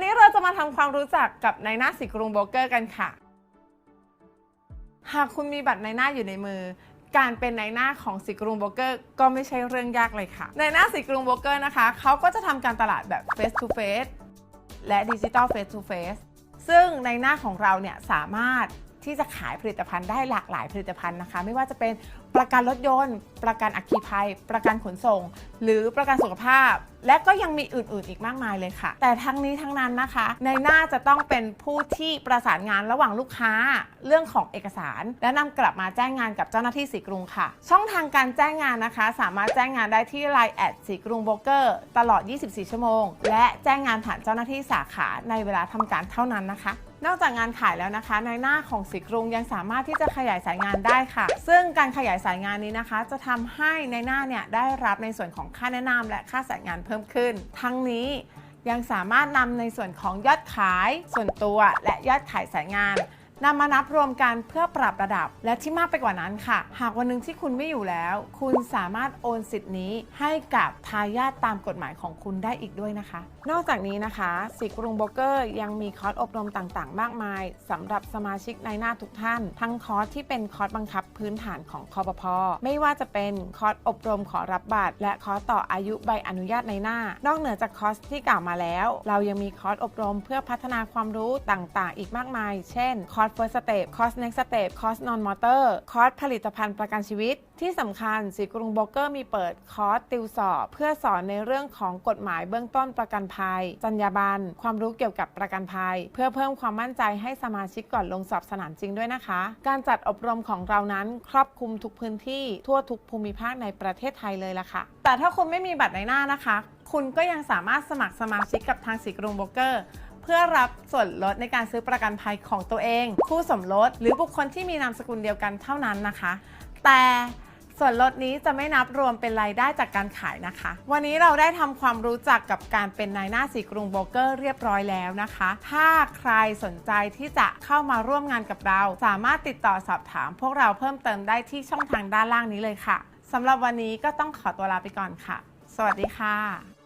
วันนี้เราจะมาทำความรู้จักกับนายหน้าสีกรุงโบรกเกอร์กันค่ะ หากคุณมีบัตรนายหน้าอยู่ในมือ การเป็นนายหน้าของสีกรุงโบรกเกอร์ก็ไม่ใช่เรื่องยากเลยค่ะนายหน้าสีกรุงโบรกเกอร์นะคะเขาก็จะทำการตลาดแบบ face to face และ digital face to face ซึ่งนายหน้าของเราเนี่ยสามารถ ที่จะขายผลิตภัณฑ์ได้หลากหลายผลิตภัณฑ์นะคะ ไม่ว่าจะเป็นประกันรถยนต์ ประกันอัคคีภัย ประกันขนส่ง หรือประกันสุขภาพ และก็ยังมีอื่นๆอีกมากมายเลยค่ะ แต่ทั้งนี้ทั้งนั้นนะคะ ในหน้าจะต้องเป็นผู้ที่ประสานงานระหว่างลูกค้าเรื่องของเอกสาร และนำกลับมาแจ้งงานกับเจ้าหน้าที่สีกรุงค่ะ ช่องทางการแจ้งงานนะคะ สามารถแจ้งงานได้ที่ Line แอดสีกรุงโบรกเกอร์ตลอด 24 ชั่วโมง และแจ้งงานผ่านเจ้าหน้าที่สาขาในเวลาทำการเท่านั้นนะคะ นอกจากงานขายแล้วนะคะ ในหน้าของสีกรุงยังสามารถที่จะขยายสายงานได้ค่ะ ซึ่งการขยายสายงานนี้นะคะ จะทำให้ในหน้าเนี่ยได้รับในส่วนของค่าแนะนำและค่าสายงานเพิ่มขึ้น ทั้งนี้ยังสามารถนำในส่วนของยอดขายส่วนตัว และยอดขายสายงาน นำมานับรวมกันเพื่อปรับระดับ และที่มากไปกว่านั้นค่ะ หากวันหนึ่งที่คุณไม่อยู่แล้ว คุณสามารถโอนสิทธิ์นี้ให้กับทายาทตามกฎหมายของคุณได้อีกด้วยนะคะ นอกจากนี้นะคะสีกรุงโบรกเกอร์ยังมีคอร์สอบรมต่างๆ มากมายสำหรับสมาชิกในหน้าทุกท่าน ทั้งคอร์สที่เป็นคอร์สบังคับพื้นฐานของคอปพไม่ว่าจะเป็นคอร์สอบรมขอรับบัตรและคอร์สต่ออายุใบอนุญาตในหน้า นอกเหนือจากคอร์สที่กล่าวมาแล้ว เรายังมีคอร์สอบรมเพื่อพัฒนาความรู้ต่างๆ อีกมากมาย เช่นคอร์ส first step คอส next step คอร์ส non motor คอสผลิตภัณฑ์ประกันชีวิต ที่สำคัญสีกรุงโบรกเกอร์มีเปิดคอร์สติวสอบ เพื่อสอนในเรื่องของกฎหมายเบื้องต้นประกันภัย จรรยาบรรณความรู้เกี่ยวกับประกันภัย เพื่อเพิ่มความมั่นใจให้สมาชิกก่อนลงสอบสนามจริงด้วยนะคะ การจัดอบรมของเรานั้นครอบคลุมทุกพื้นที่ทั่วทุกภูมิภาคในประเทศไทยเลยล่ะค่ะ แต่ถ้าคุณไม่มีบัตรในหน้านะคะ คุณก็ยังสามารถสมัครสมาชิกกับทางสีกรุงโบรกเกอร์ พื่อรับส่วนลดในการซื้อประกันภัยของตัวเอง คู่สมรสหรือบุคคลที่มีนามสกุลเดียวกันเท่านั้นนะคะ แต่ส่วนลดนี้จะไม่นับรวมเป็นรายได้จากการขายนะคะ วันนี้เราได้ทำความรู้จักกับการเป็นนายหน้าสีกรุงโบรกเกอร์เรียบร้อยแล้วนะคะ ถ้าใครสนใจที่จะเข้ามาร่วมงานกับเรา สามารถติดต่อสอบถาม พวกเราเพิ่มเติมได้ที่ช่องทางด้านล่างนี้เลยค่ะสำหรับวันนี้ก็ต้องขอตัวลาไปก่อนค่ะ สวัสดีค่ะ